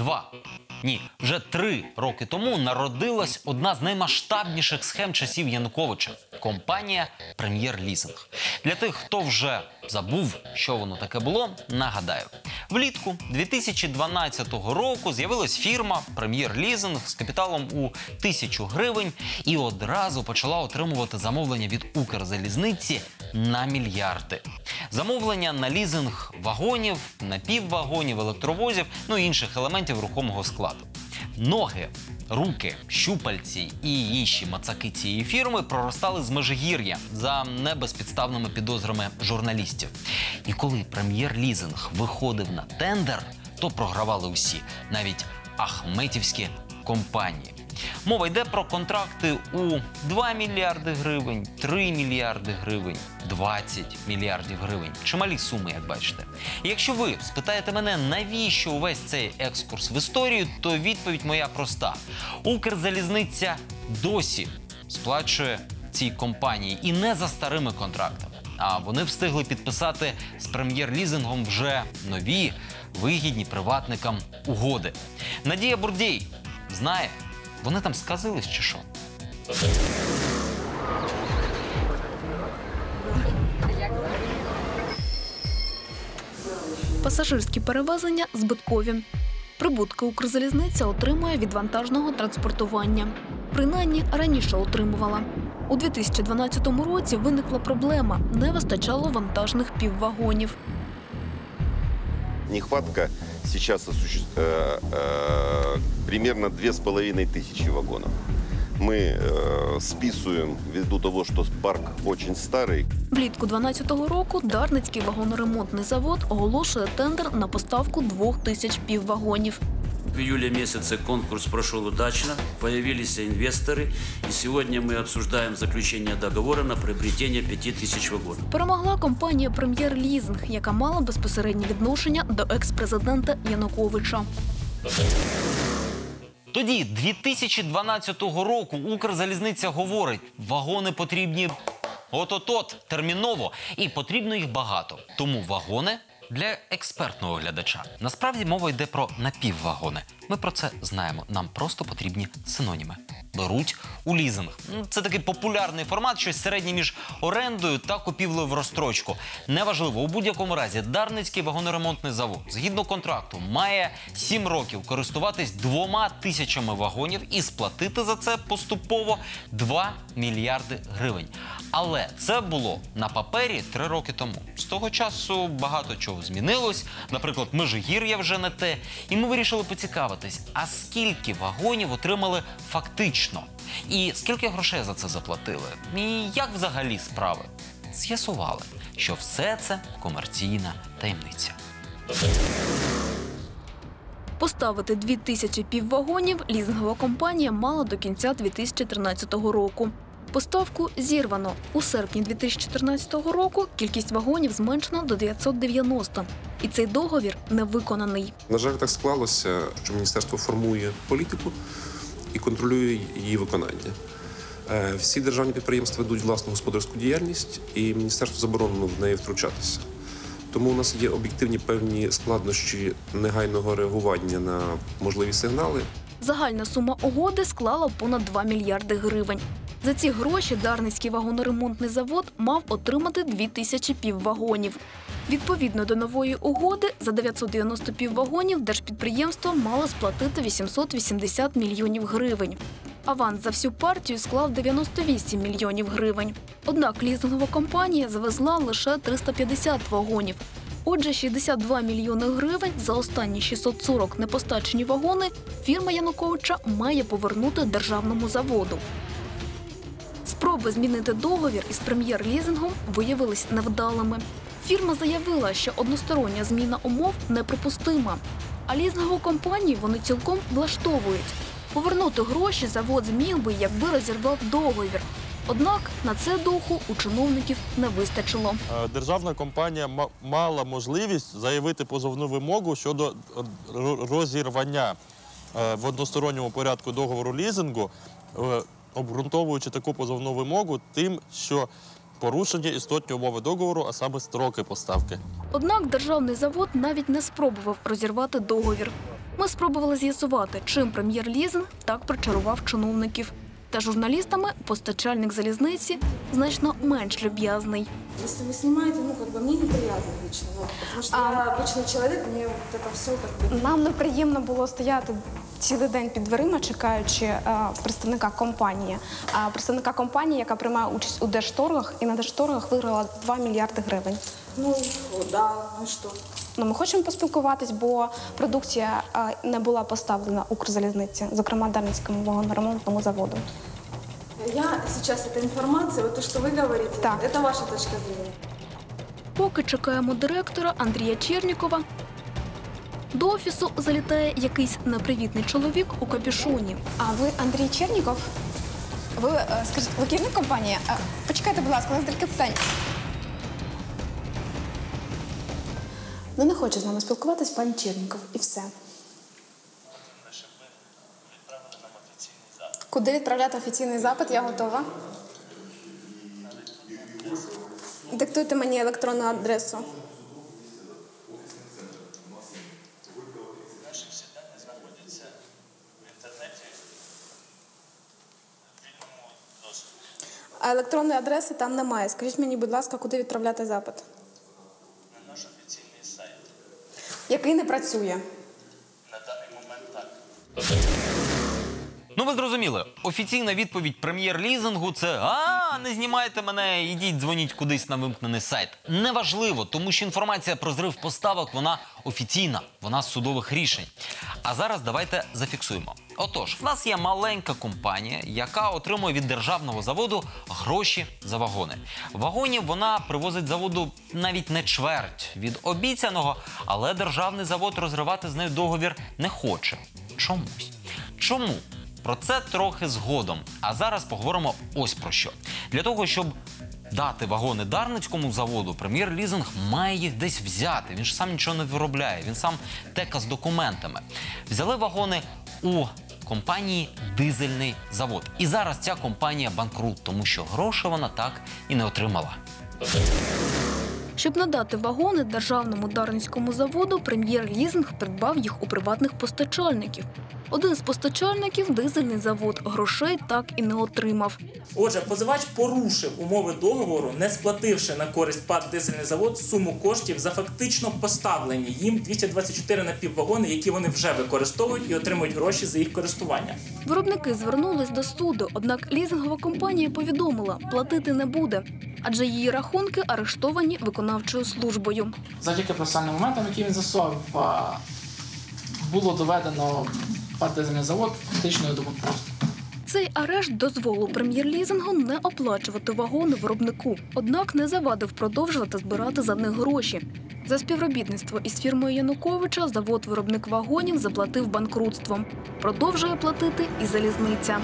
два. Ні, вже три роки тому народилась одна з наймасштабніших схем часів Януковича компанія Прем'єр Лізинг. Для тих, хто вже забув, що воно таке було, нагадаю. Влітку 2012 року з'явилась фірма Прем'єр Лізинг з капіталом у тисячу гривень і одразу почала отримувати замовлення від Укрзалізниці на мільярди. Замовлення на лізинг вагонів, напіввагонів, електровозів, ну і інших елементів рухомого складу. Ноги, руки, щупальці і інші мацаки цієї фірми проростали з межигір'я за небезпідставними підозрами журналістів. І коли прем'єр лізинг виходив на тендер, то програвали усі, навіть ахметівські компанії. Мова йде про контракти у 2 мільярди гривень, 3 мільярди гривень, 20 мільярдів гривень. Чималі суми, як бачите. І якщо ви спитаєте мене, навіщо увесь цей екскурс в історію, то відповідь моя проста: Укрзалізниця досі сплачує цій компанії і не за старими контрактами. А вони встигли підписати з прем'єр-лізингом вже нові вигідні приватникам угоди. Надія Бурдій знає, вони там сказились чи що? Пасажирські перевезення збиткові. Прибутки Укрзалізниця отримує від вантажного транспортування. Принаймні раніше отримувала. У 2012 році виникла проблема: не вистачало вантажних піввагонів Нехватка сейчас осуществ- э, э, примерно две с половиной тысячи вагонов. Мы э, списываем ввиду того, что парк очень старый. Влітку 2012 року Дарницький вагоноремонтний завод оголошує тендер на поставку двох тисяч піввагонів. В июле месяце конкурс прошел удачно, появились инвесторы, и сегодня мы обсуждаем заключение договора на приобретение 5000 вагонов. Перемогла компанія Прем'єр Лізинг, яка мала безпосереднє відношення до екс-президента Януковича. Тоді, 2012 року, Укрзалізниця говорить, вагони потрібні от-от-от, терміново, і потрібно їх багато. Тому вагони для експертного глядача. Насправді мова йде про напіввагони. Ми про це знаємо. Нам просто потрібні синоніми. Беруть у лізинг. Ну, Це такий популярний формат, щось середнє між орендою та купівлею в розстрочку. Неважливо, у будь-якому разі Дарницький вагоноремонтний завод згідно контракту має 7 років користуватись двома тисячами вагонів і сплатити за це поступово 2 мільярди гривень. Але це було на папері 3 роки тому. З того часу багато чого змінилось. Наприклад, межигір'я вже не те. І ми вирішили поцікавитись, а скільки вагонів отримали фактично? І скільки грошей за це заплатили? І як взагалі справи? З'ясували, що все це комерційна таємниця. Поставити дві тисячі піввагонів лізингова компанія мала до кінця 2013 року. Поставку зірвано. У серпні 2014 року кількість вагонів зменшено до 990. І цей договір не виконаний. На жаль, так склалося, що міністерство формує політику і контролює її виконання. Е, Всі державні підприємства ведуть власну господарську діяльність, і міністерству заборонено в неї втручатися. Тому у нас є об'єктивні певні складнощі негайного реагування на можливі сигнали. Загальна сума угоди склала понад 2 мільярди гривень. За ці гроші Дарницький вагоноремонтний завод мав отримати 2 тисячі піввагонів. Відповідно до нової угоди, за 990 піввагонів держпідприємство мало сплатити 880 мільйонів гривень. Аванс за всю партію склав 98 мільйонів гривень. Однак лізингова компанія завезла лише 350 вагонів. Отже, 62 мільйони гривень за останні 640 непостачені вагони фірма Януковича має повернути державному заводу. Спроби змінити договір із прем'єр-лізингом виявились невдалими. Фірма заявила, що одностороння зміна умов неприпустима. А лізингову компанію вони цілком влаштовують. Повернути гроші завод зміг би, якби розірвав договір. Однак на це духу у чиновників не вистачило. Е, Державна компанія ма- мала можливість заявити позовну вимогу щодо е, розірвання е, в односторонньому порядку договору лізингу, обґрунтовуючи таку позовну вимогу тим, що порушені істотні умови договору, а саме строки поставки. Однак державний завод навіть не спробував розірвати договір. Ми спробували з'ясувати, чим прем'єр-лізинг так причарував чиновників. Та журналістами постачальник залізниці значно менш люб'язний. Если вы снимаете, ну, как бы мне неприятно лично, вот, потому что А. я обычный человек, мне вот это все как бы... Нам неприємно було стояти цілий день під дверима, чекаючи е, представника компанії. А представника компанії, яка приймає участь у держторгах, і на держторгах виграла 2 мільярди гривень. Ну, да, ну и что? Ну, ми хочемо поспілкуватись, бо продукція е, не була поставлена Укрзалізниці, зокрема Дарницькому вагоноремонтному заводу. Я сейчас эта информация, вот то, что вы говорите, Так. это ваша точка зрения. Поки чекаємо директора Андрія Чернікова, до офісу залітає якийсь непривітний чоловік у капюшоні. А ви Андрій Черніков? Ви е, скажіть, ви керівник компанії? Е, Почекайте, будь ласка, у нас декілька питань. Ну, не хоче з нами спілкуватись пан Черніков, і все. Куди відправляти офіційний запит? Я готова. Диктуйте мені електронну адресу. А електронної адреси там немає. Скажіть мені, будь ласка, куди відправляти запит? На наш офіційний сайт. Який не працює. Ну, ви зрозуміли, офіційна відповідь прем'єр-лізингу це а не знімайте мене, ідіть, дзвоніть кудись на вимкнений сайт. Неважливо, тому що інформація про зрив поставок вона офіційна, вона з судових рішень. А зараз давайте зафіксуємо. Отож, в нас є маленька компанія, яка отримує від державного заводу гроші за вагони. Вагонів вона привозить заводу навіть не чверть від обіцяного, але державний завод розривати з нею договір не хоче. Чомусь. Чому? Про це трохи згодом. А зараз поговоримо ось про що. Для того, щоб дати вагони Дарницькому заводу, прем'єр-лізинг має їх десь взяти. Він ж сам нічого не виробляє, він сам тека з документами. Взяли вагони у компанії Дизельний завод. І зараз ця компанія банкрут, тому що грошей вона так і не отримала. Щоб надати вагони державному дарницькому заводу, прем'єр-лізинг придбав їх у приватних постачальників. Один з постачальників дизельний завод грошей так і не отримав. Отже, позивач порушив умови договору, не сплативши на користь ПАД дизельний завод суму коштів за фактично поставлені їм 224 напіввагони, які вони вже використовують і отримують гроші за їх користування. Виробники звернулись до суду, однак лізингова компанія повідомила, платити не буде, адже її рахунки арештовані виконавчою службою. завдяки процесуальним моментам, які він засував, було доведено партизальний завод фактичною до банкрутства. Цей арешт дозволив прем'єр-лізингу не оплачувати вагони виробнику, однак не завадив продовжувати збирати за них гроші. За співробітництво із фірмою Януковича завод-виробник вагонів заплатив банкрутством. Продовжує платити і залізниця.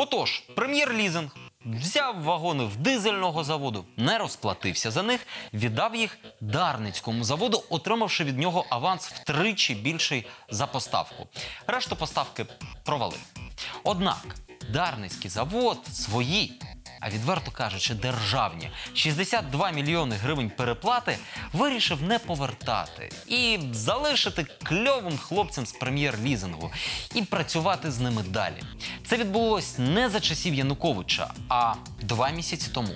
Отож, прем'єр-лізинг взяв вагони в дизельного заводу, не розплатився за них, віддав їх Дарницькому заводу, отримавши від нього аванс втричі більший за поставку. Решту поставки провалив. Однак Дарницький завод свої. А відверто кажучи, державні 62 мільйони гривень переплати вирішив не повертати і залишити кльовим хлопцям з прем'єр-лізингу і працювати з ними далі. Це відбулось не за часів Януковича, а два місяці тому.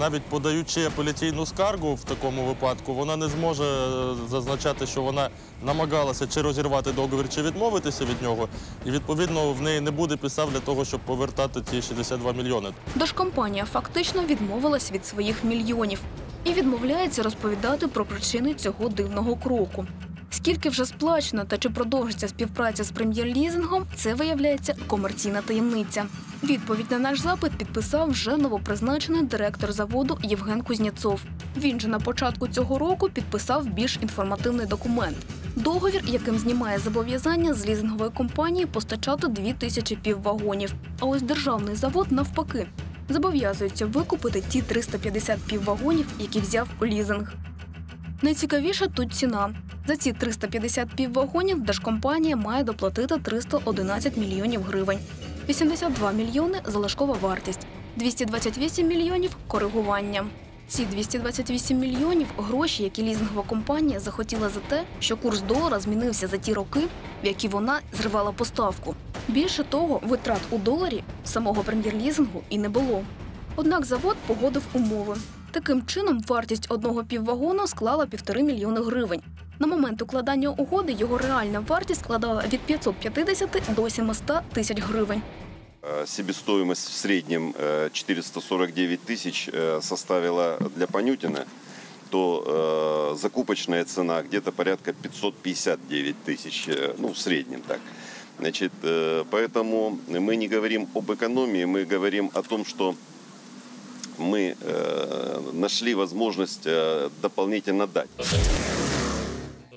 Навіть подаючи апеляційну скаргу в такому випадку, вона не зможе е, зазначати, що вона намагалася чи розірвати договір, чи відмовитися від нього. І відповідно в неї не буде підстав для того, щоб повертати ті 62 мільйони. Держкомпанія фактично відмовилась від своїх мільйонів і відмовляється розповідати про причини цього дивного кроку. Скільки вже сплачено та чи продовжиться співпраця з прем'єр-лізингом, це виявляється комерційна таємниця. Відповідь на наш запит підписав вже новопризначений директор заводу Євген Кузніцов. Він же на початку цього року підписав більш інформативний документ. Договір, яким знімає зобов'язання з лізингової компанії постачати дві тисячі піввагонів. А ось державний завод навпаки зобов'язується викупити ті 350 піввагонів, які взяв у лізинг. Найцікавіше тут ціна. За ці 350 піввагонів держкомпанія має доплатити 311 мільйонів гривень. 82 мільйони залишкова вартість, 228 мільйонів коригування. Ці 228 мільйонів гроші, які лізингова компанія захотіла за те, що курс долара змінився за ті роки, в які вона зривала поставку. Більше того, витрат у доларі самого прем'єр-лізингу і не було. Однак завод погодив умови. Таким чином, вартість одного піввагона склала півтори мільйони гривень. На момент укладання угоди його реальна вартість складала від 550 до 700 тисяч гривень. Себестоимость в среднем э, 449 тысяч составила для Панютина, то э, закупочная цена где-то порядка 559 тысяч, э, ну, в среднем так. Значит, э, поэтому мы не говорим об экономии, мы говорим о том, что мы нашли возможность дополнительно дать.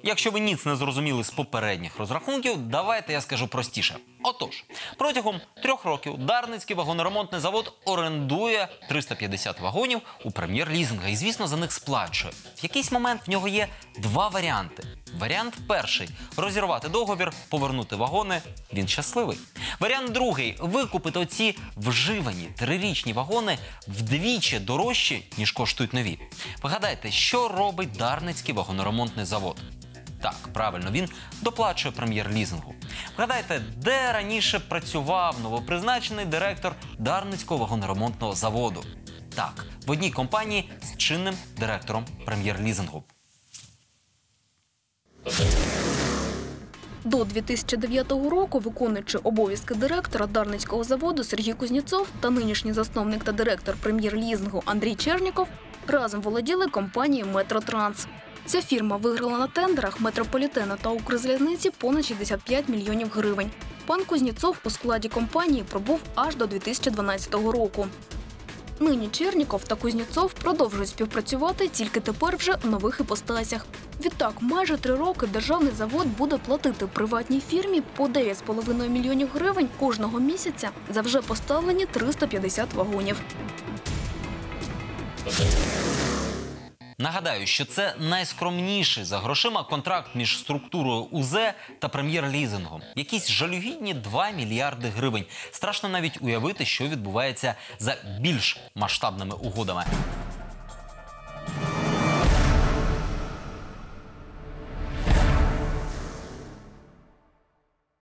Якщо ви ніц не зрозуміли з попередніх розрахунків, давайте я скажу простіше. Отож, протягом трьох років Дарницький вагоноремонтний завод орендує 350 вагонів у прем'єр-лізинга і, звісно, за них сплачує. В якийсь момент в нього є два варіанти. Варіант перший розірвати договір, повернути вагони. Він щасливий. Варіант другий викупити оці вживані трирічні вагони вдвічі дорожчі, ніж коштують нові. Вгадайте, що робить Дарницький вагоноремонтний завод. Так, правильно, він доплачує прем'єр-лізингу. Вгадайте, де раніше працював новопризначений директор Дарницького вагоноремонтного заводу. Так, в одній компанії з чинним директором прем'єр-лізингу. До 2009 року виконуючи обов'язки директора Дарницького заводу Сергій Кузнєцов та нинішній засновник та директор прем'єр-лізингу Андрій Черніков разом володіли компанією Метротранс. Ця фірма виграла на тендерах метрополітену та Укрзалізниці понад 65 мільйонів гривень. Пан Кузнєцов у складі компанії пробув аж до 2012 року. Нині Черніков та Кузнєцов продовжують співпрацювати тільки тепер вже в нових іпостасях. Відтак, майже три роки державний завод буде платити приватній фірмі по 9,5 мільйонів гривень кожного місяця за вже поставлені 350 вагонів. Нагадаю, що це найскромніший за грошима контракт між структурою УЗ та прем'єр-лізингом. Якісь жалюгідні 2 мільярди гривень. Страшно навіть уявити, що відбувається за більш масштабними угодами.